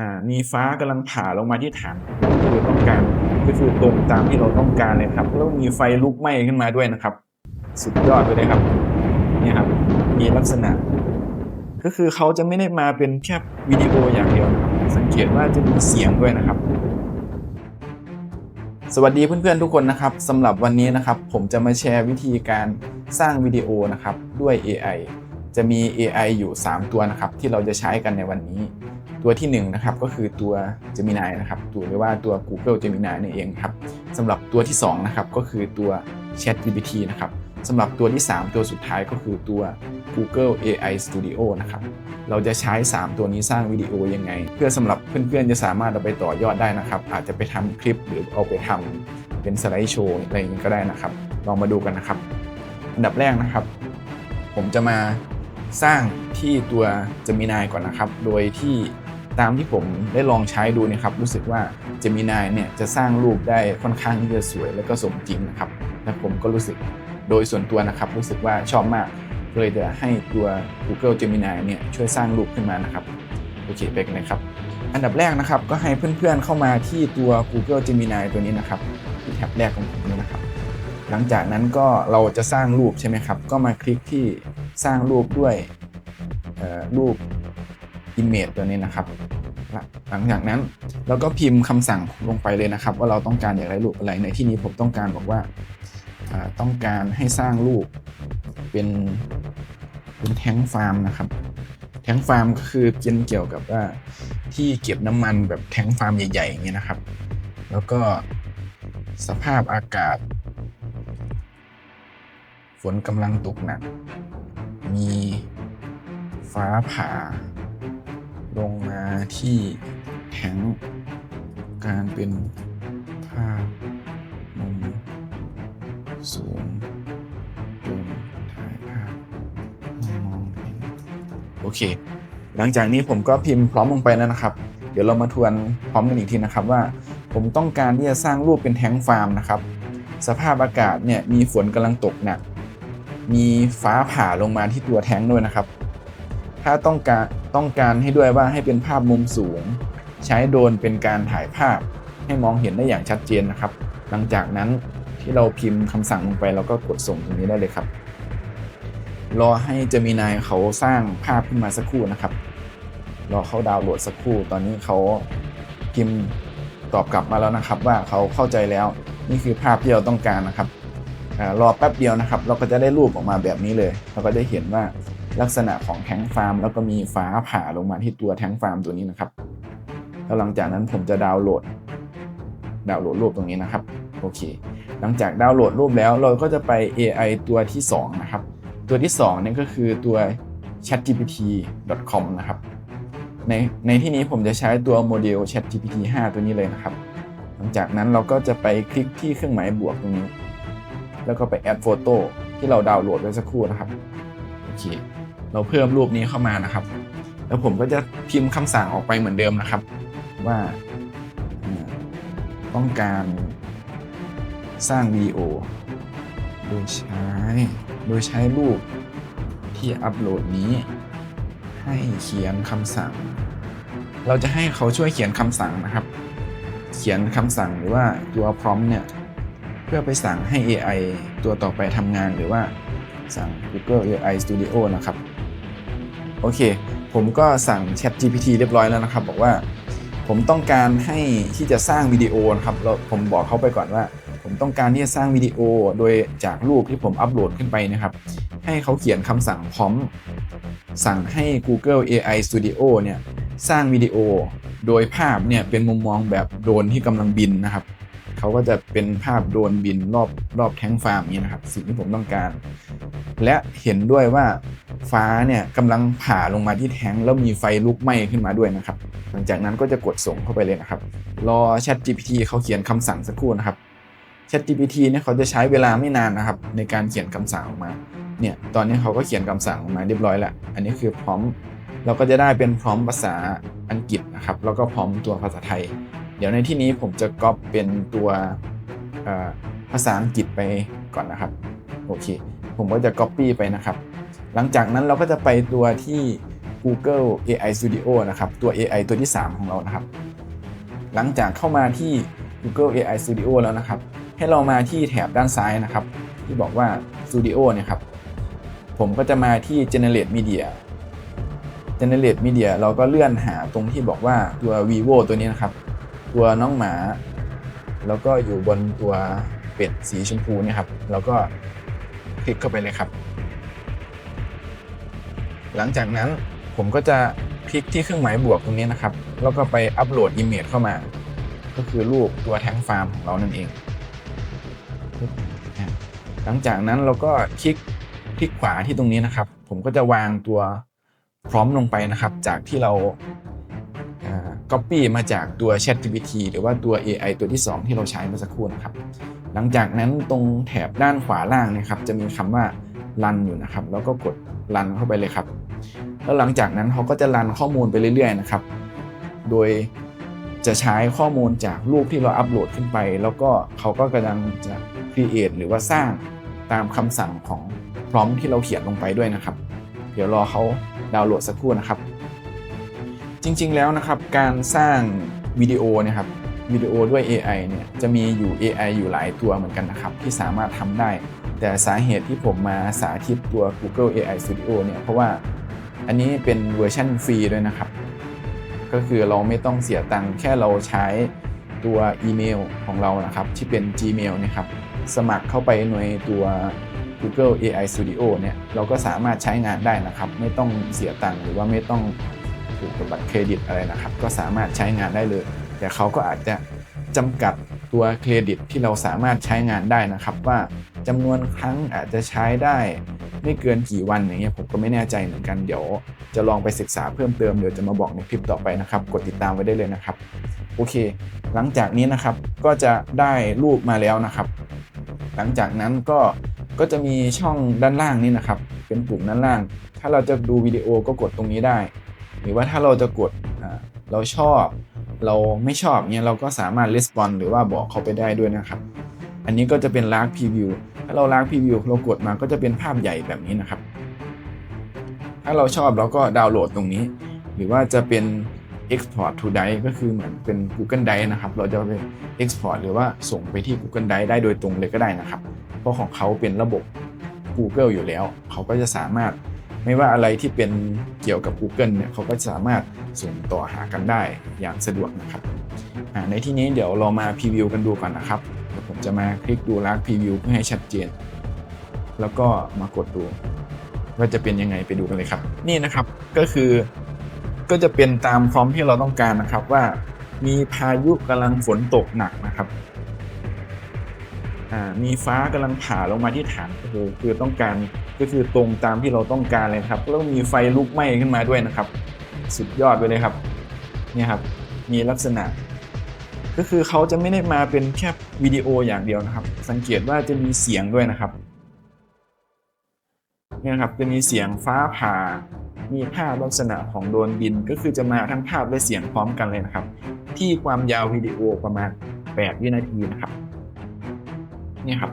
อ่ามีฟ้ากำลังผ่าลงมาที่ฐานก็คือต้องการก็คือตรงตามที่เราต้องการเลยครับแล้วมีไฟลุกไหม้ขึ้นมาด้วยนะครับ สุดยอดไปเลยครับนี่ครับ มีลักษณะ ก็คือเขาจะไม่ได้มาเป็นแค่วิดีโออย่างเดียวนะครับ สังเกตว่าจะมีเสียงด้วยนะครับ สวัสดีเพื่อนๆทุกคนนะครับสำหรับวันนี้นะครับ ผมจะมาแชร์วิธีการสร้างวิดีโอนะครับด้วย AI จะมี AI อยู่ 3 ตัวนะครับ ที่เราจะใช้กันในวันนี้ ตัวที่1นงนะครับก็คือตัว Gemini นะครับตัวหรือว่าตัว Google Gemini นั่เองครับสำหรับตัวที่2นะครับก็คือตัว ChatGPT นะครับสำหรับตัวที่ 3 ตัวสุดท้ายก็คือตัว Google AI Studio นะครับ เราจะใช้ 3 ตัวนี้สร้างวิดีโอยังไง เพื่อสำหรับเพื่อนๆจะสามารถเอาไปต่อยอดได้นะครับ อาจจะไปทำคลิปหรือเอาไปทำเป็นสไลด์โชว์อะไรอย่างนี้ก็ได้นะครับ ลองมาดูกันนะครับ อันดับแรกนะครับ ผมจะมาสร้างที่ตัว Gemini ก่อนนะครับ โดยที่ ตามที่ผมได้ลองใช้ดูนะครับรู้สึกว่า Gemini เนี่ยจะสร้างรูปได้ค่อนข้างที่จะสวยและก็สมจริงนะครับและผมก็รู้สึกโดยส่วนตัวนะครับ รู้สึกว่าชอบมากเลยจะให้ตัว Google Gemini เนี่ยช่วยสร้างรูปขึ้นมานะครับโอเคไปกันเลยครับ อันดับแรกนะครับก็ให้เพื่อนๆเข้ามาที่ตัว Google Gemini ตัวนี้นะครับที่แท็บแรกของผมนี่นะครับ หลังจากนั้นก็เราจะสร้างรูปใช่ไหมครับ ก็มาคลิกที่สร้างรูปด้วยรูป Image ตัวนี้นะครับ หลังจากนั้นเราก็พิมพ์คำสั่งลงไปเลยนะครับ ว่าเราต้องการอยากได้รูปอะไรในที่นี้ผมต้องการบอกว่าต้องการให้สร้างรูปเป็นเป็นแท้งฟาร์มนะครับ แท้งฟาร์มก็คือเป็นเกี่ยวกับว่าที่เก็บน้ำมันแบบแท้งฟาร์มใหญ่ๆอย่างเงี้ยนะครับ แล้วก็สภาพอากาศ ฝนกำลังตกหนัก มีฟ้าผ่าลงมา ที่แท้งการเป็นภาพมุมสูงจนถ่ายภาพมองเห็นโอเค หลังจากนี้ผมก็พิมพ์พร้อมลงไปแล้วนะครับ เดี๋ยวเรามาทวนพร้อมกันอีกทีนะครับว่า ผมต้องการที่จะสร้างรูปเป็นแท้งฟาร์มนะครับ สภาพอากาศเนี่ยมีฝนกำลังตกหนักมีฟ้าผ่าลงมาที่ตัวแท้งด้วยนะครับ ถ้าต้องการต้องการให้ด้วยว่าให้เป็นภาพมุมสูง ใช้โดรนเป็นการถ่ายภาพ ให้มองเห็นได้อย่างชัดเจนนะครับ หลังจากนั้นที่เราพิมพ์คำสั่งลงไปเราก็กดส่งตรงนี้ได้เลยครับ รอให้เจมินายเขาสร้างภาพขึ้นมาสักครู่นะครับ รอเขาดาวน์โหลดสักครู่ ตอนนี้เขาพิมพ์ตอบกลับมาแล้วนะครับ ว่าเขาเข้าใจแล้วนี่คือภาพที่เราต้องการนะครับรอแป๊บเดียวนะครับ เราก็จะได้รูปออกมาแบบนี้เลย เราก็ได้เห็นว่า ลักษณะของแท้งฟาร์ม แล้วก็มีฟ้าผ่าลงมาที่ตัวแท้งฟาร์มตัวนี้นะครับ แล้วหลังจากนั้นผมจะดาวน์โหลด ดาวน์โหลดรูปตรงนี้นะครับ โอเค หลังจากดาวน์โหลดรูปแล้วเราก็จะไป AI ตัวที่2นะครับ ตัวที่2นี่ก็คือตัว chatgpt.com นะครับ ในในที่นี้ผมจะใช้ตัวโมเดล chatgpt 5 ตัวนี้เลยนะครับ หลังจากนั้นเราก็จะไปคลิกที่เครื่องหมายบวกตรงนี้ แล้วก็ไป add photo ที่เราดาวน์โหลดไว้สักครู่นะครับโอเค เราเพิ่มรูปนี้เข้ามานะครับ แล้วผมก็จะพิมพ์คำสั่งออกไปเหมือนเดิมนะครับ ว่าต้องการสร้างวีโอโดยใช้ โดยใช้รูปที่อัปโหลดนี้ ให้เขียนคำสั่ง เราจะให้เขาช่วยเขียนคำสั่งนะครับ เขียนคำสั่งหรือว่าตัวพร้อมเนี่ย เพื่อไปสั่งให้ AI ตัวต่อไปทำงานหรือว่า สั่ง Google AI Studio นะครับ โอเค ผมก็สั่ง Chat GPT เรียบร้อยแล้วนะครับ บอกว่าผมต้องการให้ที่จะสร้างวิดีโอนะครับเราผมบอกเขาไปก่อนว่า ผมต้องการที่จะสร้างวิดีโอโดยจากรูปที่ผมอัปโหลดขึ้นไปนะครับ ให้เขาเขียนคำสั่งพร้อม สั่งให้ Google AI Studio เนี่ยสร้างวิดีโอโดยภาพเนี่ยเป็นมุมมองแบบโดรนที่กำลังบินนะครับ เขาก็จะเป็นภาพโดรนบินรอบรอบแท้งฟาร์มนี้นะครับสิ่งที่ผมต้องการ และเห็นด้วยว่าฟ้าเนี่ยกำลังผ่าลงมาที่แท้งแล้วมีไฟลุกไหม้ขึ้นมาด้วยนะครับ หลังจากนั้นก็จะกดส่งเข้าไปเลยนะครับ รอ Chat GPT เขาเขียนคำสั่งสักครู่นะครับ Chat GPT เนี่ยเขาจะใช้เวลาไม่นานนะครับ ในการเขียนคำสั่งออกมาเนี่ยตอนนี้เขาก็เขียนคำสั่งออกมาเรียบร้อยแล้ว อันนี้คือพร้อมเราก็จะได้เป็นพร้อมภาษาอังกฤษนะครับ แล้วก็พร้อมตัวภาษาไทย ดี๋ยวในที่นี้ผมจะก๊อปเป็นตัวภาษาอังกฤษไปก่อนนะครับ โอเค ผมก็จะ Copy ไปนะครับ หลังจากนั้นเราก็จะไปตัวที่ Google AI Studio นะครับ ตัว AI ตัวที่ 3 ของเรานะครับ หลังจากเข้ามาที่ Google AI Studio แล้วนะครับ ให้เรามาที่แถบด้านซ้ายนะครับ ที่บอกว่า Studio เนี่ยครับ ผมก็จะมาที่ Generate Media Generate Media เราก็เลื่อนหาตรงที่บอกว่าตัว vivo ตัวนี้นะครับ ตัวน้องหมา แล้วก็อยู่บนตัวเป็ดสีชมพูเนี่ยครับเราก็คลิกเข้าไปเลยครับ หลังจากนั้นผมก็จะคลิกที่เครื่องหมายบวกตรงนี้นะครับ แล้วก็ไปอัปโหลดอิมเมจเข้ามา ก็คือรูปตัวแท้งฟาร์มของเรานั่นเอง หลังจากนั้นเราก็คลิกคลิกขวาที่ตรงนี้นะครับ ผมก็จะวางตัวพร้อมลงไปนะครับ จากที่เรา ก๊อปปี้มาจากตัว ChatGPT หรือว่าตัว AI ตัวที่ 2 ที่เราใช้เมื่อสักครู่นะครับ หลังจากนั้นตรงแถบด้านขวาล่างนะครับ จะมีคำว่า run อยู่นะครับ แล้วก็กด run เข้าไปเลยครับ แล้วหลังจากนั้นเขาก็จะรันข้อมูลไปเรื่อย ๆ นะครับ โดยจะใช้ข้อมูลจากรูปที่เราอัปโหลดขึ้นไป แล้วก็เขาก็กำลังจะ create หรือว่าสร้างตามคำสั่งของพร้อมที่เราเขียนลงไปด้วยนะครับ เดี๋ยวรอเขาดาวน์โหลดสักครู่นะครับ จริง ๆ แล้วนะครับการสร้างวิดีโอนี่ยครับวิดีโอด้วย AI เนี่ยจะมีอยู่ AI อยู่หลายตัวเหมือนกันนะครับ ที่สามารถทำได้ แต่สาเหตุที่ผมมาสาธิตตัว Google AI Studio เนี่ยเพราะว่าอันนี้เป็นเวอร์ชันฟรีด้วยนะครับ ก็คือเราไม่ต้องเสียตังค์แค่เราใช้ตัวอีเมลของเรานะครับ ที่เป็น Gmail นะครับ สมัครเข้าไปในตัว Google AI Studio เนี่ยเราก็สามารถใช้งานได้นะครับ ไม่ต้องเสียตังค์หรือว่าไม่ต้อง ถูกกับบัตรเครดิตอะไรนะครับ ก็สามารถใช้งานได้เลย แต่เขาก็อาจจะจำกัดตัวเครดิตที่เราสามารถใช้งานได้นะครับ ว่าจำนวนครั้งอาจจะใช้ได้ไม่เกินกี่วันอย่างเงี้ยผมก็ไม่แน่ใจเหมือนกันเดี๋ยว จะลองไปศึกษาเพิ่มเติมเดี๋ยวจะมาบอกในคลิปต่อไปนะครับ กดติดตามไว้ได้เลยนะครับ โอเค หลังจากนี้นะครับก็จะได้รูปมาแล้วนะครับ หลังจากนั้นก็ก็จะมีช่องด้านล่างนี่นะครับ เป็นปุ่มด้านล่าง ถ้าเราจะดูวิดีโอก็กดตรงนี้ได้ หรือว่าถ้าเราจะกดเราชอบเราไม่ชอบเนี่ยเราก็สามารถรีสปอนหรือว่าบอกเขาไปได้ด้วยนะครับ อันนี้ก็จะเป็นลากพรีวิวถ้าเราลากพรีวิวเรากดมาก็จะเป็นภาพใหญ่แบบนี้นะครับ ถ้าเราชอบเราก็ดาวน์โหลดตรงนี้ หรือว่าจะเป็น export to Drive ก็คือเหมือนเป็น Google Drive นะครับ เราจะไป export หรือว่าส่งไปที่ Google Drive ได้โดยตรงเลยก็ได้นะครับ เพราะของเขาเป็นระบบ Google อยู่แล้ว เขาก็จะสามารถ ไม่ว่าอะไรที่เป็นเกี่ยวกับ Google เนี่ยเขาก็สามารถส่งต่อหากันได้อย่างสะดวกนะครับในที่นี้เดี๋ยวเรามาพรีวิวกันดูก่อนนะครับเดี๋ยวผมจะมาคลิกดูลักพรีวิวเพื่อให้ชัดเจน แล้วก็มากดดู ว่าจะเป็นยังไงไปดูกันเลยครับ นี่นะครับก็คือก็จะเป็นตามพร้อมที่เราต้องการนะครับว่ามีพายุกำลังฝนตกหนักนะครับ มีฟ้ากำลังผ่าลงมาที่ฐานก็คือคือต้องการก็คือตรงตามที่เราต้องการเลยครับ แล้วมีไฟลุกไหม้ขึ้นมาด้วยนะครับ สุดยอดไปเลยครับนี่ครับมีลักษณะ ก็คือเขาจะไม่ได้มาเป็นแค่วิดีโออย่างเดียวนะครับ สังเกตว่าจะมีเสียงด้วยนะครับเนี่ยครับจะมีเสียงฟ้าผ่า มีภาพลักษณะของโดรนบิน ก็คือจะมาทั้งภาพและเสียงพร้อมกันเลยนะครับ ที่ความยาววิดีโอประมาณ 8 วินาทีนะครับ นี่ครับ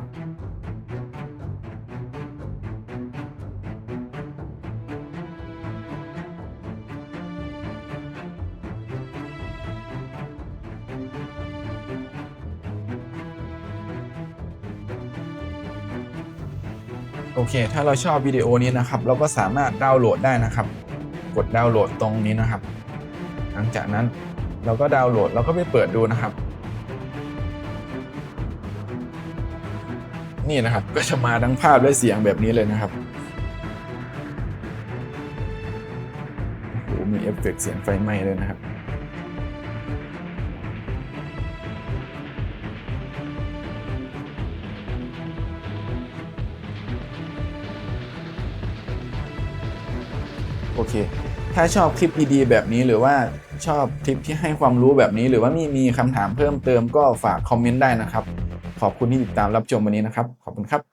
โอเค ถ้าเราชอบวิดีโอนี้นะครับ เราก็สามารถดาวน์โหลดได้นะครับ กดดาวน์โหลดตรงนี้นะครับ หลังจากนั้นเราก็ดาวน์โหลดเราก็ไปเปิดดูนะครับ นี่นะครับ ก็จะมาทั้งภาพและเสียงแบบนี้เลยนะครับโอ้โหมีเอฟเฟกต์เสียงไฟไหม้เลยนะครับโอเค ถ้าชอบคลิปดีๆแบบนี้หรือว่าชอบคลิปที่ให้ความรู้แบบนี้ หรือว่ามีมีคำถามเพิ่มเติมก็ฝากคอมเมนต์ได้นะครับ ขอบคุณที่ติดตามรับชมวันนี้นะครับ คุณครับ